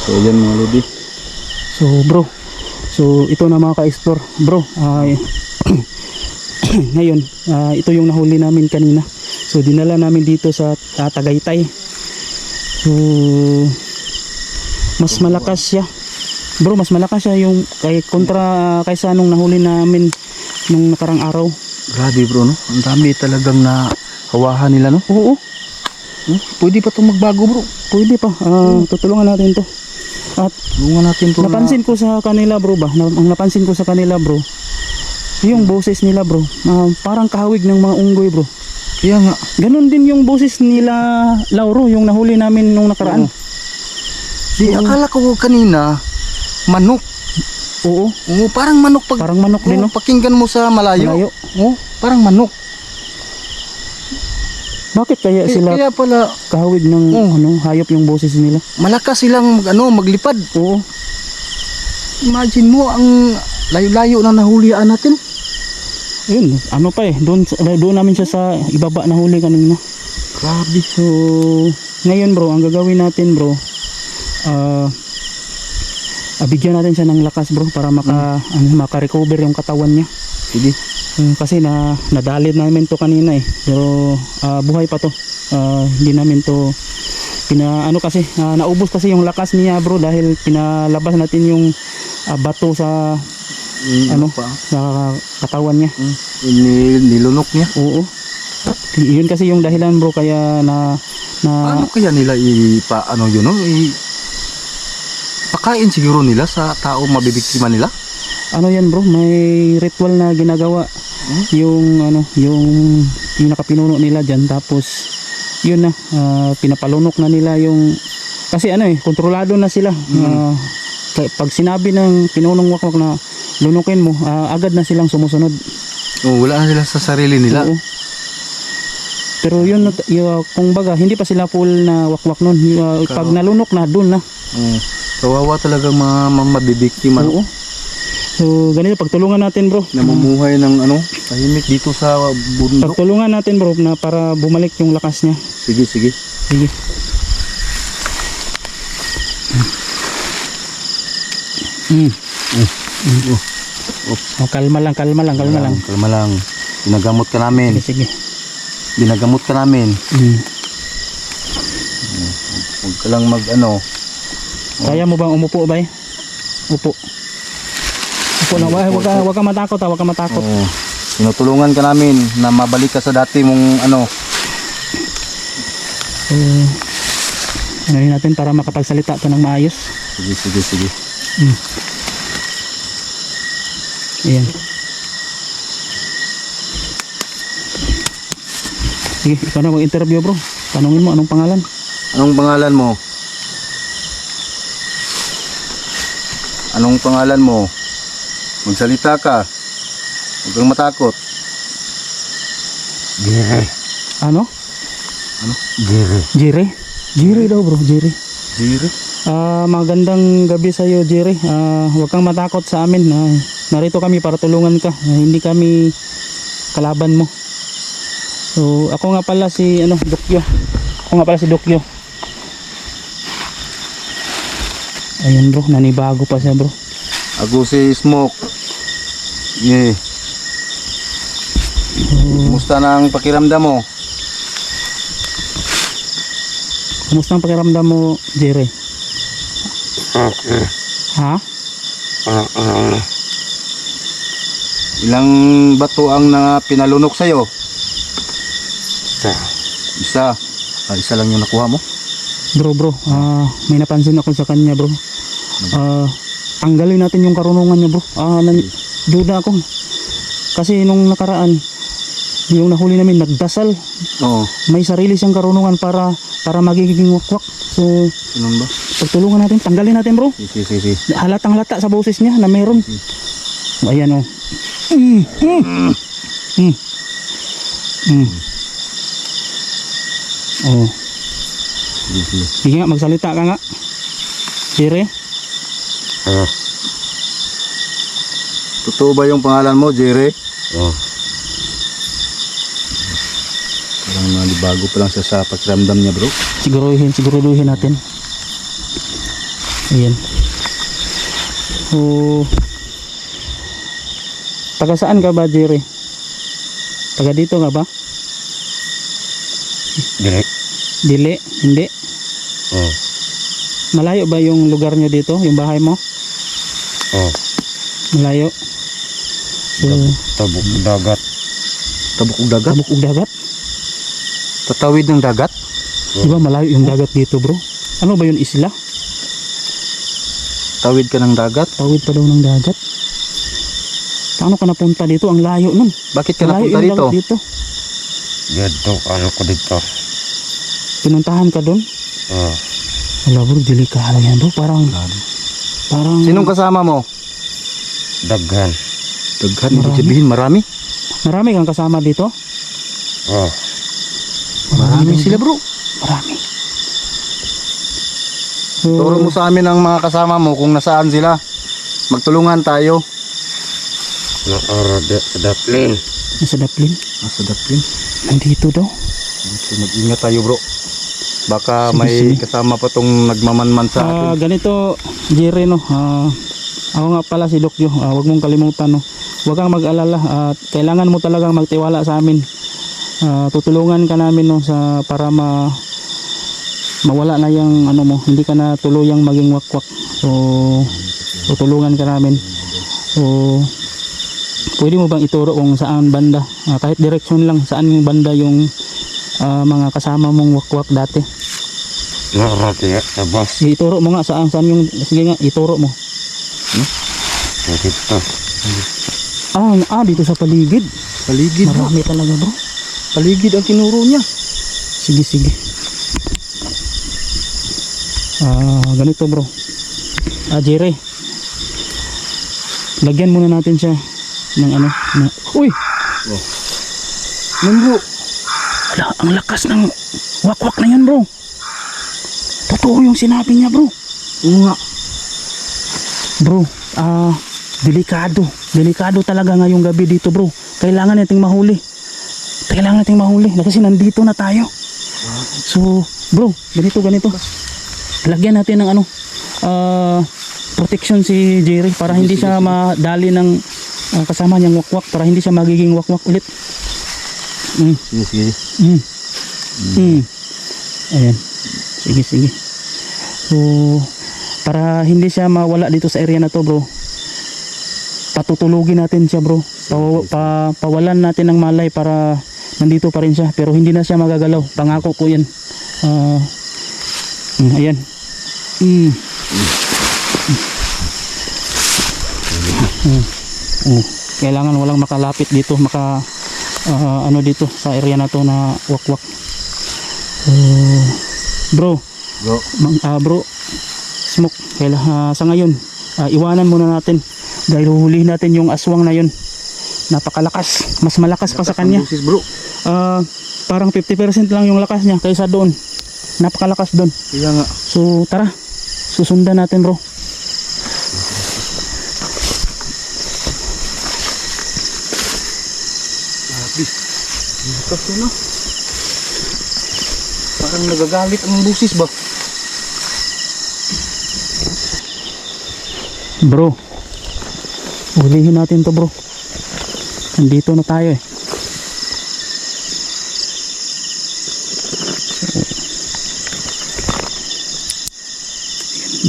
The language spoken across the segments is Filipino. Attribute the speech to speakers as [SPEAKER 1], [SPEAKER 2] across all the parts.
[SPEAKER 1] So yan mga lodi.
[SPEAKER 2] So bro, so ito na mga ka-explore. Bro, ay ngayon, ah, ito yung nahuli namin kanina. So dinala namin dito sa ah, Tagaytay. So mas malakas siya. Bro, mas malakas siya yung kay kontra kaysa nung nahuli namin nung nakarang araw.
[SPEAKER 1] Grabe bro no. Ang dami talagang na hawahan nila no.
[SPEAKER 2] Oo,
[SPEAKER 1] Hmm? Pwede pa itong magbago bro.
[SPEAKER 2] pwede pa. Ah, tutulungan natin to. At
[SPEAKER 1] Tulungan natin to
[SPEAKER 2] napansin ko sa kanila bro ba, na, ang napansin ko sa kanila bro, yung boses nila bro, ah, parang kahawig ng mga unggoy bro.
[SPEAKER 1] na. Kaya nga.
[SPEAKER 2] Ganon din yung boses nila Lauro, yung nahuli namin nung nakaraan.
[SPEAKER 1] Di, akala ko kanina, manok.
[SPEAKER 2] Oo,
[SPEAKER 1] Oo, parang manok pag
[SPEAKER 2] parang manok din
[SPEAKER 1] Oo,
[SPEAKER 2] no.
[SPEAKER 1] pakinggan mo sa malayo.
[SPEAKER 2] Malayo.
[SPEAKER 1] Oo, parang manok.
[SPEAKER 2] Bakit kaya
[SPEAKER 1] Kaya,
[SPEAKER 2] sila
[SPEAKER 1] kaya pala
[SPEAKER 2] kahawig ng
[SPEAKER 1] Oo.
[SPEAKER 2] ano, hayop yung boses nila?
[SPEAKER 1] malakas silang mag- ano, maglipad.
[SPEAKER 2] Oo,
[SPEAKER 1] Imagine mo ang layo-layo na nahulian natin.
[SPEAKER 2] yun, ano pa eh, doon, doon namin siya sa ibaba na huli kanina.
[SPEAKER 1] Grabe.
[SPEAKER 2] So, ngayon bro, ang gagawin natin bro, ah ah, bigyan natin siya ng lakas bro para maka, ano, maka-recover yung katawan niya.
[SPEAKER 1] Sige.
[SPEAKER 2] Hmm, kasi na nadalid namin to kanina eh. Pero ah, buhay pa to. Ah, hindi namin to pina ano kasi ah, naubos kasi yung lakas niya bro dahil pinalabas natin yung ah, bato sa
[SPEAKER 1] Mm,
[SPEAKER 2] Ano?
[SPEAKER 1] pa?
[SPEAKER 2] sa katawan niya.
[SPEAKER 1] Mm, ini- nilunok niya.
[SPEAKER 2] Oo. Yun kasi yung dahilan bro kaya na na
[SPEAKER 1] Paano kaya nila ipa ano yun no? I, pakain siguro nila sa tao mabibiktima nila.
[SPEAKER 2] Ano yan bro, may ritual na ginagawa
[SPEAKER 1] Hmm?
[SPEAKER 2] yung ano, yung pinakapinuno nila diyan tapos yun na ah, pinapalunok na nila yung kasi ano eh, kontrolado na sila. Ah, kaya pag sinabi ng pinunong wakwak na lunukin mo, ah, agad na silang sumusunod.
[SPEAKER 1] Oh, wala na sila sa sarili nila.
[SPEAKER 2] Oo. Pero yun, na- yung, kung baga, hindi pa sila full na wakwak nun. Yung, ah, pag nalunok na, dun na.
[SPEAKER 1] Oh, kawawa talagang mga, mabibiktima?
[SPEAKER 2] Oo. So, ganito, pagtulungan natin bro.
[SPEAKER 1] namumuhay ng ano, tahimik dito sa bundok.
[SPEAKER 2] Pagtulungan natin bro na para bumalik yung lakas niya.
[SPEAKER 1] Sige, sige.
[SPEAKER 2] Sige. Mm.
[SPEAKER 1] Oh,
[SPEAKER 2] Oh, kalma lang, kalma lang, kalma lang.
[SPEAKER 1] Kalma lang. Binagamot ka namin.
[SPEAKER 2] Sige, sige.
[SPEAKER 1] Binagamot ka namin.
[SPEAKER 2] Mm.
[SPEAKER 1] Huwag ka lang mag ano.
[SPEAKER 2] Kaya mo bang umupo ba? Upo. Upo lang. Wag wag ka, wag ka matakot ha, wag ka matakot.
[SPEAKER 1] Oo. Tinutulungan ka namin na mabalik ka sa dati mong ano.
[SPEAKER 2] So, ano natin para makapagsalita to ng maayos.
[SPEAKER 1] Sige, sige, sige.
[SPEAKER 2] Mm. Ayan. Sige, ikaw na mag-interview bro. Tanungin mo anong pangalan?
[SPEAKER 1] Anong pangalan mo? Anong pangalan mo? Magsalita ka. Huwag kang matakot. Jere.
[SPEAKER 2] Ano?
[SPEAKER 1] Ano? Jere.
[SPEAKER 2] Jerry? Jerry daw bro, Jerry.
[SPEAKER 1] Jere?
[SPEAKER 2] Ah, magandang gabi sa iyo, Jerry. Ah, huwag kang matakot sa amin. Ah, narito kami para tulungan ka. Ah, hindi kami kalaban mo. So, ako nga pala si ano, Dokyo. Ako nga pala si Dokyo. Ayan bro, nanibago pa siya bro.
[SPEAKER 1] Ako si Smoke. Yeah. Kumusta na ang pakiramdam mo?
[SPEAKER 2] Kumusta ang pakiramdam mo, Jerry? Ha?
[SPEAKER 1] Ilang bato ang na pinalunok sa'yo?
[SPEAKER 3] Isa.
[SPEAKER 1] Isa. Ah, isa lang yung nakuha mo?
[SPEAKER 2] Bro, bro, ah, may napansin ako sa kanya, bro. Ah, tanggalin natin yung karunungan niya, bro. Ah, nan duda ako. Kasi nung nakaraan, yung nahuli namin nagdasal,
[SPEAKER 1] Oo.
[SPEAKER 2] may sarili siyang karunungan para para magiging wakwak. So,
[SPEAKER 1] Ganun ba?
[SPEAKER 2] pagtulungan natin, tanggalin natin, bro.
[SPEAKER 1] Sige, sige, sige.
[SPEAKER 2] Halatang halata sa boses niya na meron. Ayan, oh. Mm, mm, mm, mm. Oh.
[SPEAKER 1] Sige, sige.
[SPEAKER 2] Sige nga, magsalita ka nga. Sire?
[SPEAKER 3] Ah.
[SPEAKER 1] Totoo ba yung pangalan mo, Jere?
[SPEAKER 3] Oh.
[SPEAKER 1] Parang nalibago pa lang siya sa pakiramdam niya, bro.
[SPEAKER 2] Siguruhin, siguruhin natin. Ayan. So, taga saan ka ba, Jerry? Taga dito ka ba?
[SPEAKER 3] Direk.
[SPEAKER 2] Dili? Hindi?
[SPEAKER 3] Oh.
[SPEAKER 2] Malayo ba yung lugar nyo dito? Yung bahay mo?
[SPEAKER 3] Oh.
[SPEAKER 2] Malayo? So,
[SPEAKER 3] Tabok dagat.
[SPEAKER 1] Tabok ug dagat.
[SPEAKER 2] tabok ug dagat?
[SPEAKER 1] Tatawid ng dagat.
[SPEAKER 2] Di ba malayo yung dagat dito bro? Ano ba yun isla?
[SPEAKER 1] Tawid ka ng dagat.
[SPEAKER 2] Tawid pa daw ng dagat. Paano ka napunta dito? Ang layo nun.
[SPEAKER 1] Bakit ka
[SPEAKER 2] Malayo
[SPEAKER 1] napunta dito?
[SPEAKER 2] dito.
[SPEAKER 3] Dito, ano ko dito.
[SPEAKER 2] Pinuntahan ka doon?
[SPEAKER 3] Oh.
[SPEAKER 2] Wala bro, delikado yan bro. Parang, parang...
[SPEAKER 1] Sinong kasama mo?
[SPEAKER 3] Daghan.
[SPEAKER 1] Daghan, ibig
[SPEAKER 2] Marami.
[SPEAKER 1] sabihin marami.
[SPEAKER 2] Marami kang kasama dito?
[SPEAKER 3] Oh.
[SPEAKER 1] Marami sila bro.
[SPEAKER 2] Marami. So,
[SPEAKER 1] Turo mo sa amin ang mga kasama mo kung nasaan sila. Magtulungan tayo.
[SPEAKER 3] Di- sa daplin.
[SPEAKER 2] nasa Daplin.
[SPEAKER 1] Nasa daplin.
[SPEAKER 2] Nandito daw.
[SPEAKER 1] So, mag-ingat tayo bro. Baka may kasama pa tong nagmamanman sa
[SPEAKER 2] Ah,
[SPEAKER 1] atin.
[SPEAKER 2] ganito, Jerry, no. Ah, ako nga pala si Dokyo. Ah, huwag mong kalimutan, no. Huwag kang mag-alala at kailangan mo talagang magtiwala sa amin. Ah, tutulungan ka namin no sa para ma mawala na yung ano mo, hindi ka na tuluyang maging wakwak. So tutulungan ka namin. So pwede mo bang ituro kung saan banda? Ah, kahit direksyon lang saan yung banda yung ah, mga kasama mong wakwak dati.
[SPEAKER 3] Sa bus.
[SPEAKER 2] Sige, ituro mo nga saan saan yung sige nga ituro mo.
[SPEAKER 3] So, dito.
[SPEAKER 2] Ah, ah dito sa paligid.
[SPEAKER 1] Paligid bro.
[SPEAKER 2] Marami talaga, bro.
[SPEAKER 1] Paligid ang tinuro niya.
[SPEAKER 2] Sige, sige. Ah, ganito, bro. Ah, Jere. Lagyan muna natin siya ng ano, na, Uy!
[SPEAKER 1] Yan bro.
[SPEAKER 2] Wala, ang lakas ng wakwak na yan, bro. Totoo yung sinabi niya, bro.
[SPEAKER 1] Oo nga.
[SPEAKER 2] Bro, ah, delikado. Delikado talaga ngayong gabi dito, bro. Kailangan nating mahuli. Kailangan nating mahuli na kasi nandito na tayo. So, bro, ganito, ganito. Lagyan natin ng ano, ah, protection si Jerry para hindi siya madali ng ah, kasama niyang wakwak para hindi siya magiging wakwak ulit. Mm,
[SPEAKER 1] Sige, sige.
[SPEAKER 2] mm, mm. Ayan. Sige, sige. So, para hindi siya mawala dito sa area na to, bro. Patutulugin natin siya, bro. Pa, pa, pawalan natin ng malay para nandito pa rin siya. Pero hindi na siya magagalaw. Pangako ko yan. Ah, mm, ayan. Mm. Mm. Mm. Kailangan walang makalapit dito, maka ah, ano dito sa area na to na wakwak. So, bro,
[SPEAKER 1] Bro.
[SPEAKER 2] Mang, ah, bro, smoke. Kaila, ah, sa ngayon, ah, iwanan muna natin dahil huhulihin natin yung aswang na yun. Napakalakas. Mas malakas pa sa kanya.
[SPEAKER 1] Busis bro.
[SPEAKER 2] Ah, parang 50% lang yung lakas niya kaysa doon. Napakalakas doon.
[SPEAKER 1] Kaya nga.
[SPEAKER 2] So, tara. Susundan natin, bro.
[SPEAKER 1] Bukas na. Parang nagagalit ang busis ba?
[SPEAKER 2] Bro. Hulihin natin to, bro. Nandito na tayo eh.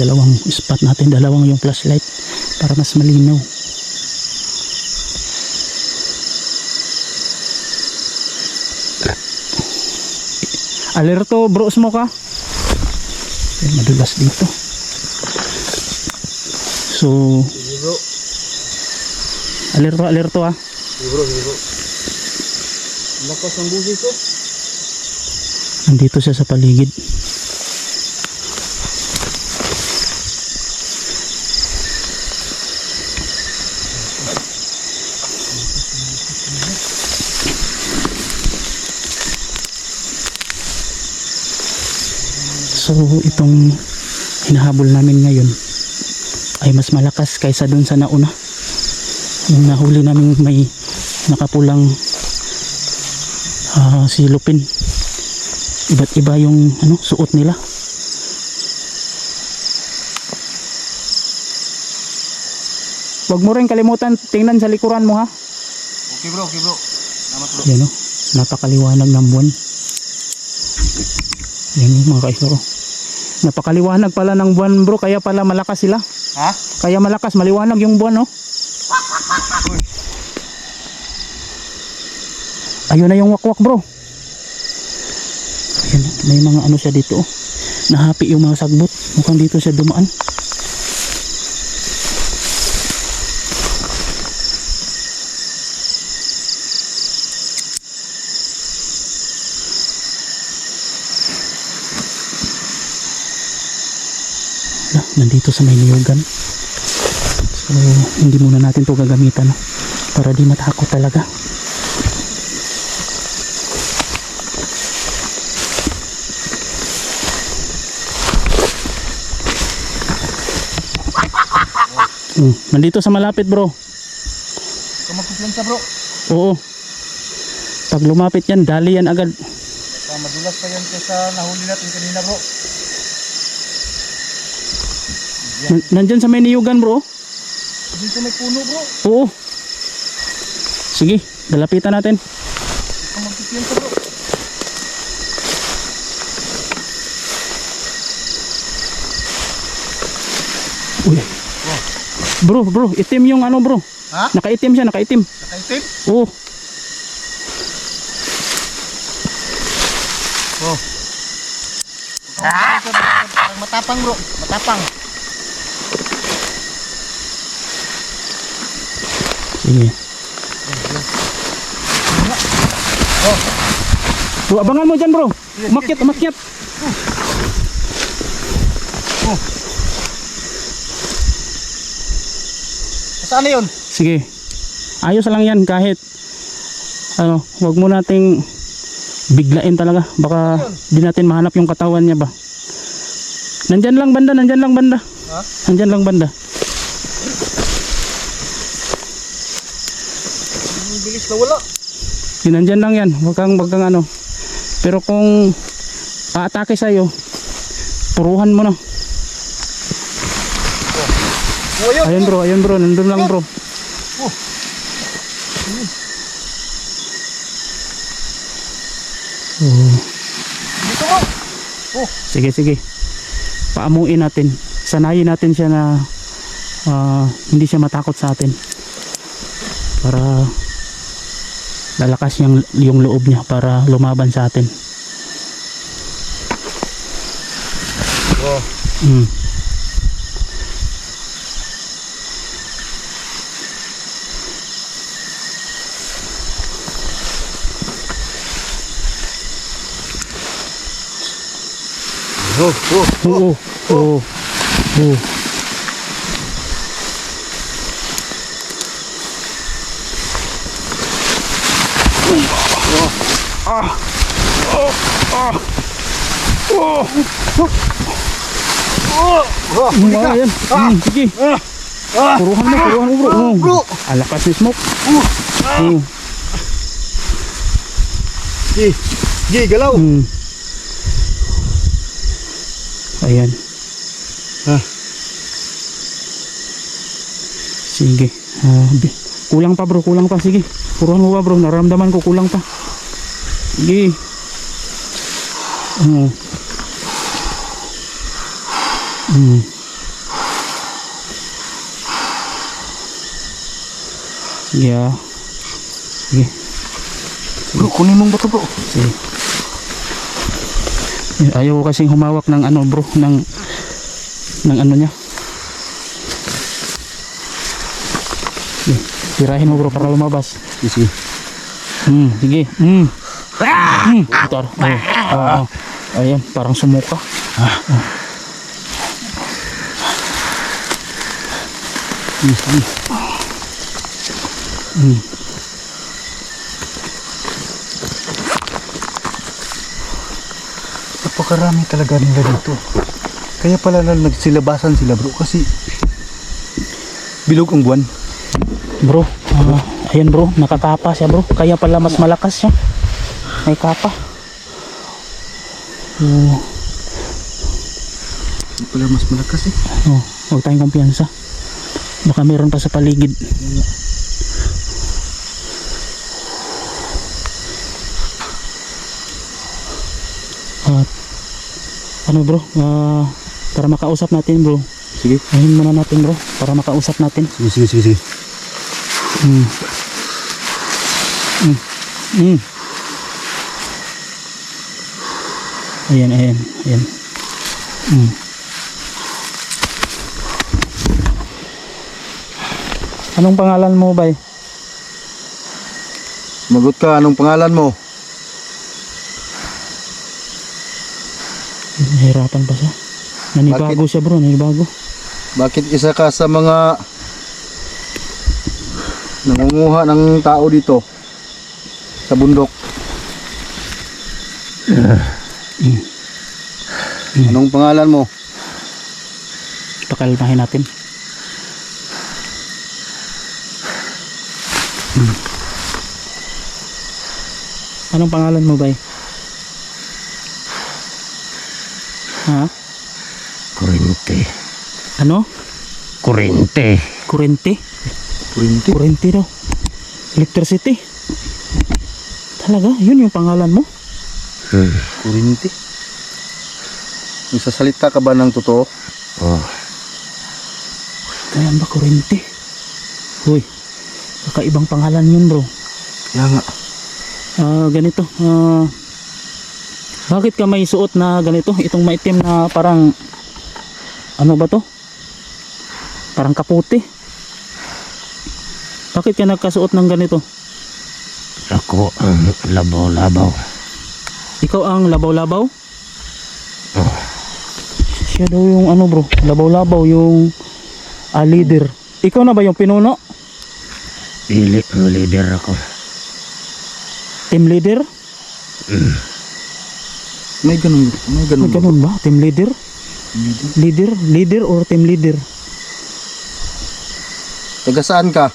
[SPEAKER 2] dalawang spot natin dalawang yung flashlight para mas malinaw alerto bro smoke ka Ay, madulas dito so alerto alerto ah
[SPEAKER 1] bro, bro. Lakas ang oh.
[SPEAKER 2] nandito siya sa paligid So itong hinahabol namin ngayon ay mas malakas kaysa dun sa nauna. Yung nahuli namin may nakapulang ah, silupin. Iba't iba yung ano, suot nila. Huwag mo rin kalimutan tingnan sa likuran mo ha.
[SPEAKER 1] Okay bro, okay bro. Salamat bro.
[SPEAKER 2] Yan o, napakaliwanag ng buwan. Yan mga kaisoro. Napakaliwanag pala ng buwan bro, kaya pala malakas sila.
[SPEAKER 1] Ha?
[SPEAKER 2] Kaya malakas, maliwanag yung buwan no. Ayun na yung wakwak bro. Ayan, may mga ano siya dito. oh. Nahapi yung mga sagbot. Mukhang dito siya dumaan. Na, nandito sa may niyugan so hindi muna natin to gagamitan no? para di matakot talaga Hmm, nandito sa malapit bro
[SPEAKER 1] Ikaw magkumpiyansa bro.
[SPEAKER 2] oo pag lumapit yan dali yan agad
[SPEAKER 1] madulas pa yan kaysa nahuli natin kanina bro.
[SPEAKER 2] Nan- nandyan sa may niyugan bro
[SPEAKER 1] Dito may puno bro.
[SPEAKER 2] oo sige dalapitan natin
[SPEAKER 1] magkumpiyansa bro.
[SPEAKER 2] Uy. bro bro itim yung ano bro
[SPEAKER 1] Ha?
[SPEAKER 2] nakaitim siya nakaitim
[SPEAKER 1] Nakaitim?
[SPEAKER 2] oo
[SPEAKER 1] Oh. Ah! Matapang bro. Matapang.
[SPEAKER 2] Sige. Bro, abangan mo dyan bro. Umakyat, umakyat.
[SPEAKER 1] Saan na yun?
[SPEAKER 2] Sige. Ayos lang yan kahit ano, wag mo nating biglain talaga. Baka di natin mahanap yung katawan niya ba. Nandyan lang banda, nandyan lang banda.
[SPEAKER 1] Ha?
[SPEAKER 2] Nandyan lang banda.
[SPEAKER 1] Ang bilis na wala.
[SPEAKER 2] Yun, nandyan lang yan. Wag kang, kang ano. Pero kung aatake sa'yo, puruhan mo na.
[SPEAKER 1] Oh, ayun.
[SPEAKER 2] Ayun bro, ayun bro, nandun lang bro. Oh.
[SPEAKER 1] Dito bro. Oh.
[SPEAKER 2] Sige, sige. Paamuin natin. Sanayin natin siya na ah, hindi siya matakot sa atin. Para lalakas yung, yung loob niya para lumaban sa atin.
[SPEAKER 1] Oh.
[SPEAKER 2] Mm.
[SPEAKER 1] Oh, oh.
[SPEAKER 2] Oo, oo, oo.
[SPEAKER 1] Oh.
[SPEAKER 2] Yan. Sige. Mo, mo bro. Oh,
[SPEAKER 1] bro.
[SPEAKER 2] Alakas ni smoke. Oh.
[SPEAKER 1] Gi. Gi, galaw.
[SPEAKER 2] Mm. Ayan.
[SPEAKER 1] Ah.
[SPEAKER 2] Sige. Ah, kulang pa bro, kulang pa. Sige. Puruhan mo pa bro. Nararamdaman ko kulang pa. Sige. Oh. Mm. Yeah. Sige.
[SPEAKER 1] Bro, kunin mong bato bro.
[SPEAKER 2] Sige. Ayaw ko kasing humawak ng ano bro, ng ng ano niya. Sige, Tirahin mo bro para lumabas.
[SPEAKER 1] Sige.
[SPEAKER 2] Hmm, sige. Hmm. Hmm. Ito. Oh. Oo. Ayan, parang sumuka. Ah. Hmm.
[SPEAKER 1] Napakarami talaga nila dito. Kaya pala na nagsilabasan sila bro kasi bilog ang buwan.
[SPEAKER 2] Bro, ah, ayan bro, nakakapa siya bro. Kaya pala mas malakas siya. May kapa.
[SPEAKER 1] Kaya pala mas malakas eh.
[SPEAKER 2] oh, huwag tayong kumpiyansa. Baka meron pa sa paligid. At ano bro, ah, para makausap natin bro.
[SPEAKER 1] Sige.
[SPEAKER 2] Ayun muna natin bro, para makausap natin.
[SPEAKER 1] Sige, sige, sige, sige.
[SPEAKER 2] Mm. Mm. Mm. Ayan, ayan, ayan. Mm. Anong pangalan mo, bay?
[SPEAKER 1] Magot ka, anong pangalan mo?
[SPEAKER 2] Nahirapan pa siya. Nanibago siya bro, nanibago.
[SPEAKER 1] Bakit isa ka sa mga nangunguha ng tao dito sa bundok? Anong pangalan mo?
[SPEAKER 2] Pakalmahin natin. Mm. Anong pangalan mo, bay? Ha?
[SPEAKER 3] Kurente.
[SPEAKER 2] Ano?
[SPEAKER 3] Kurente.
[SPEAKER 2] Kurente?
[SPEAKER 1] Purinti.
[SPEAKER 2] Kurente daw. Electricity. Talaga? Yun yung pangalan mo?
[SPEAKER 3] Hmm.
[SPEAKER 1] Purinti. Nagsasalita ka ba ng totoo?
[SPEAKER 3] Oh.
[SPEAKER 2] Kaya ba kurente? Uy, kakaibang pangalan yun bro.
[SPEAKER 1] Kaya nga.
[SPEAKER 2] Ah, ganito. Ah, bakit ka may suot na ganito? Itong maitim na parang ano ba to? Parang kaputi. Bakit ka nagkasuot ng ganito?
[SPEAKER 3] Ako ang labaw-labaw.
[SPEAKER 2] Ikaw ang labaw-labaw?
[SPEAKER 3] Oh.
[SPEAKER 2] Siya daw yung ano bro, labaw-labaw yung ah, leader. Ikaw na ba yung pinuno?
[SPEAKER 3] Ang leader ako.
[SPEAKER 2] Team leader?
[SPEAKER 1] May ganun. May ganun.
[SPEAKER 2] May ganun ba? Team leader? Leader? Leader or team leader?
[SPEAKER 1] Taga saan ka?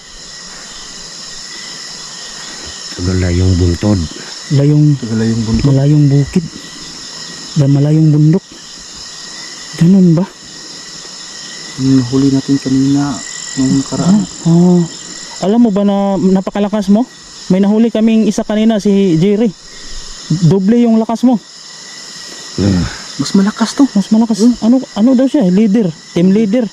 [SPEAKER 3] Tagala yung buntod.
[SPEAKER 2] Layong
[SPEAKER 1] Taga layong bundok.
[SPEAKER 2] malayong bukid ba malayong bundok ganun ba
[SPEAKER 1] Yung nahuli natin kanina nung nakaraan.
[SPEAKER 2] ah, alam mo ba na napakalakas mo? May nahuli kaming isa kanina si Jerry. Doble yung lakas mo.
[SPEAKER 3] Hmm.
[SPEAKER 1] Mas malakas to.
[SPEAKER 2] mas malakas. Ano ano daw siya? Leader. Team leader.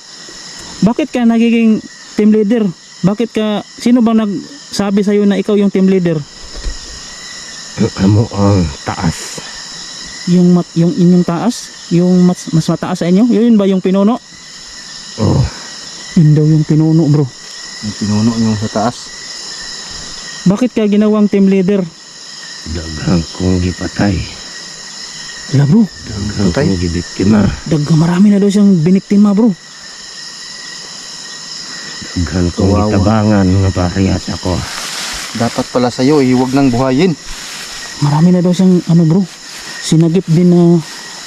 [SPEAKER 2] Bakit ka nagiging team leader? Bakit ka sino bang nagsabi sa na ikaw yung team leader?
[SPEAKER 3] Ang amo ang taas.
[SPEAKER 2] yung mat, yung inyong taas? Yung mas, mas mataas sa inyo? Yun ba yung pinuno?
[SPEAKER 3] Oh.
[SPEAKER 2] yun daw yung pinuno bro
[SPEAKER 1] Yung pinuno yung sa taas.
[SPEAKER 2] bakit ka ginawang team leader
[SPEAKER 3] Daghang kong gipatay.
[SPEAKER 2] Wala bro,
[SPEAKER 3] Daghang
[SPEAKER 1] Patay?
[SPEAKER 3] kong gibiktima.
[SPEAKER 2] dagga marami na daw siyang biniktima bro.
[SPEAKER 3] Daghang kong
[SPEAKER 1] Kawawa.
[SPEAKER 3] gitabangan nga parehas ako.
[SPEAKER 1] Dapat pala sa'yo, eh, huwag nang buhayin.
[SPEAKER 2] Marami na daw siyang ano bro, sinagip din na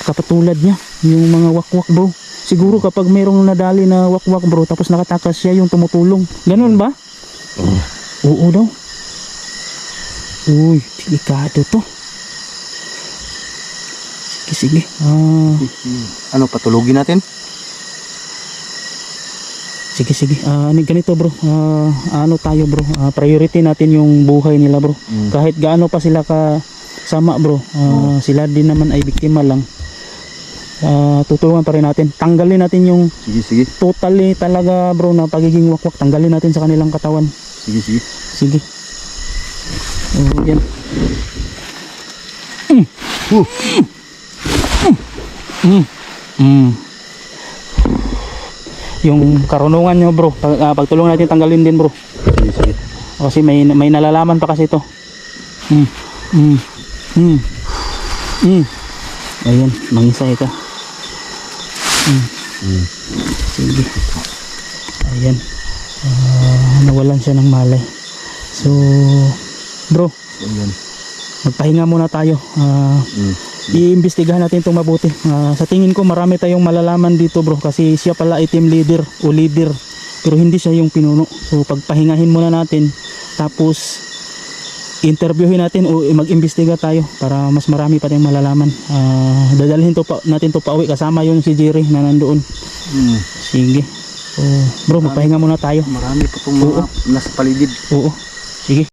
[SPEAKER 2] kapatulad niya, yung mga wakwak bro. Siguro kapag mayroong nadali na wakwak bro, tapos nakatakas siya yung tumutulong. Ganun ba?
[SPEAKER 3] Oh.
[SPEAKER 2] Oo daw. Uy, delikado to. Sige, sige. Ah,
[SPEAKER 1] Ano, patulogin natin?
[SPEAKER 2] sige, sige. Ano ganito bro. Ah, ano tayo bro. Ah, priority natin yung buhay nila bro.
[SPEAKER 1] Mm.
[SPEAKER 2] kahit gaano pa sila ka sama bro ah, sila din naman ay biktima lang Ah, tutulungan pa rin natin tanggalin natin yung
[SPEAKER 1] Sige, sige.
[SPEAKER 2] totally talaga bro na pagiging wakwak tanggalin natin sa kanilang katawan
[SPEAKER 1] Sige, sige.
[SPEAKER 2] sige oh, yan mm. Mm. yung karunungan nyo bro pag, ah, pagtulungan natin tanggalin din bro
[SPEAKER 1] Sige, sige.
[SPEAKER 2] kasi may may nalalaman pa kasi ito. Mm. Mm. Mm. Mm. Ayan, mangisay ka. Mm.
[SPEAKER 1] Mm.
[SPEAKER 2] Sige. Ayan. Ah, nawalan siya ng malay. So, bro,
[SPEAKER 1] Ayan.
[SPEAKER 2] magpahinga muna tayo. Ah,
[SPEAKER 1] Mm.
[SPEAKER 2] iimbestigahan natin itong mabuti. Ah, sa tingin ko marami tayong malalaman dito bro kasi siya pala ay team leader o leader pero hindi siya yung pinuno. So pagpahingahin muna natin tapos interviewin natin o mag-imbestiga tayo para mas marami pa tayong malalaman. Ah, dadalhin to pa, natin to pauwi kasama yung si Jerry na nandoon.
[SPEAKER 1] Mm.
[SPEAKER 2] Sige. So, bro, magpahinga muna tayo.
[SPEAKER 1] Marami po itong mga nasa paligid.
[SPEAKER 2] Oo. Sige.